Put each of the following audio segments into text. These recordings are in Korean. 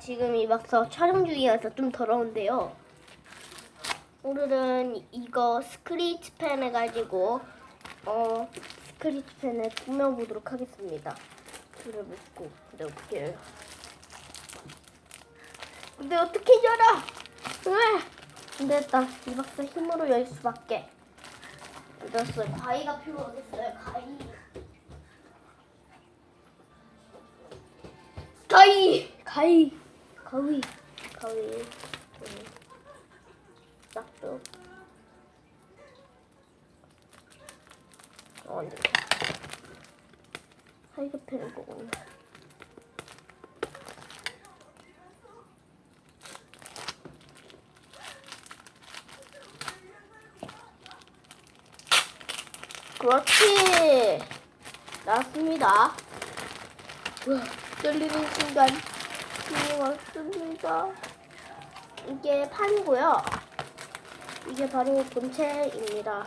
지금 이 막서 촬영 중이어서 좀 더러운데요. 오늘은 이거 스크리치 펜 해가지고 어 스크리치 펜을 꾸며보도록 하겠습니다. 줄을 묶고 해요? 근데 어떻게 열어? 왜? 안 됐다. 이 박사 힘으로 열 수밖에. 안 됐어요. 가위가 필요하겠어요. 가위. 가위. 가위. 가위. 가위. 음. 싹둑. 어, 안 돼. 하이그펜을 보고. 그렇지. 나왔습니다. 우와, 떨리는 순간 힘이 왔습니다. 이게 판이고요. 이게 바로 본체입니다.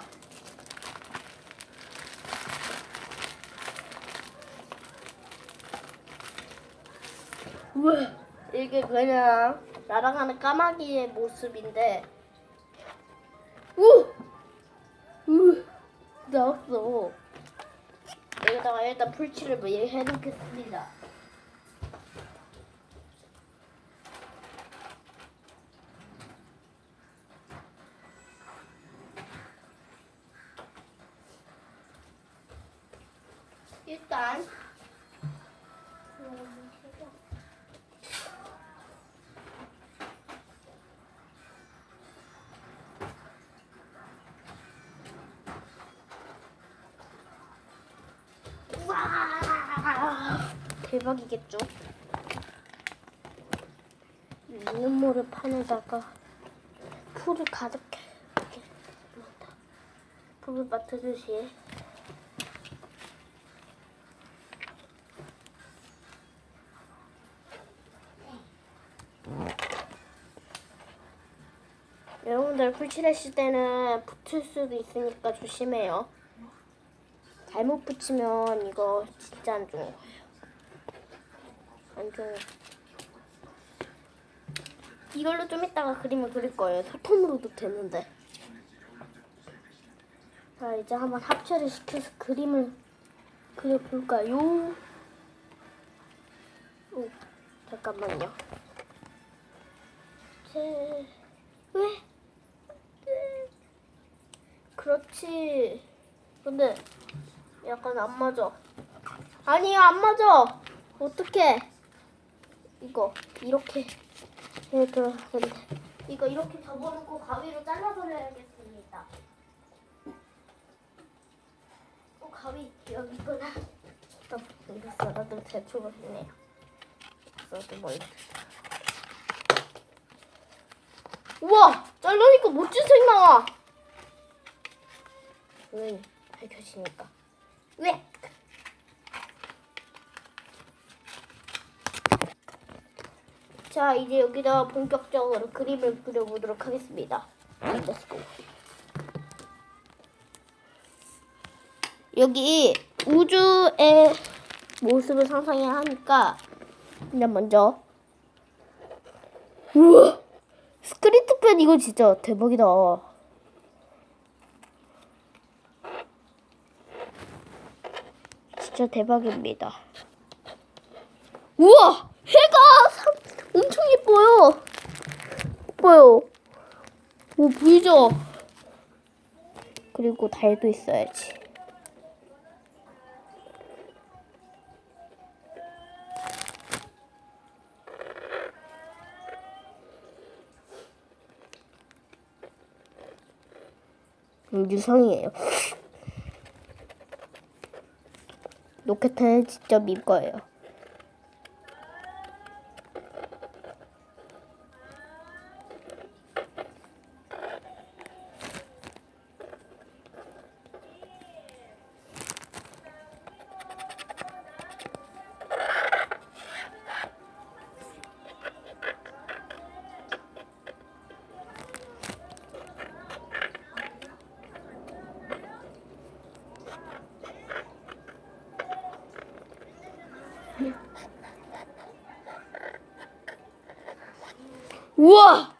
이게 그냥 날아가는 까마귀의 모습인데, 우, 우, 나왔어. 여기다가 일단 풀칠을 미리 해놓겠습니다. 일단 와 대박이겠죠? 모를 판에다가 풀을 넣는다. 풀을 맡으듯이 여러분들 풀칠하실 때는 붙을 수도 있으니까 조심해요. 잘못 붙이면 이거 진짜 안 좋은 거예요. 안 좋은. 이걸로 좀 이따가 그림을 그릴 거예요. 소품으로도 되는데. 자 이제 한번 합체를 시켜서 그림을 그려볼까요? 오, 잠깐만요. 제... 왜? 네. 그렇지. 근데 약간 안 맞아. 아니야, 안 맞아. 어떡해. 이거, 이렇게. 이렇게, 근데 이거 이렇게 접어놓고 가위로 잘라버려야겠습니다. 어, 가위 여기 있구나. 또, 이거 써도 대충 했네요. 써도 뭐 이렇게. 우와! 자르니까 멋진 색 나와! 왜? 밝혀지니까. 왜? 자, 이제 여기다 본격적으로 그림을 그려보도록 하겠습니다. Let's. 여기 우주의 모습을 상상해야 하니까 일단 먼저 우와! 스크리트펜 이거 진짜 대박이다. 진짜 대박입니다. 우와! 해가 상- 엄청 예뻐요. 예뻐요. 오, 보이죠? 그리고 달도 있어야지. 음, 유성이에요. 로켓은 직접 밀 거예요. 우와!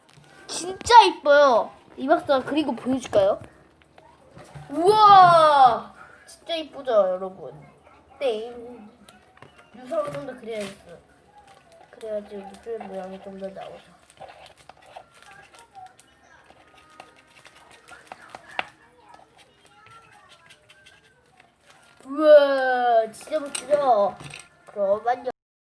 진짜 이뻐요. 이박사 그리고 보여줄까요? 우와! 진짜 이쁘죠, 여러분? 네. 땡. 유성을 좀더 그려야겠어. 그래야지 우주의 모양이 좀 더 나오죠. 우와, 진짜 멋지죠? 그럼 안녕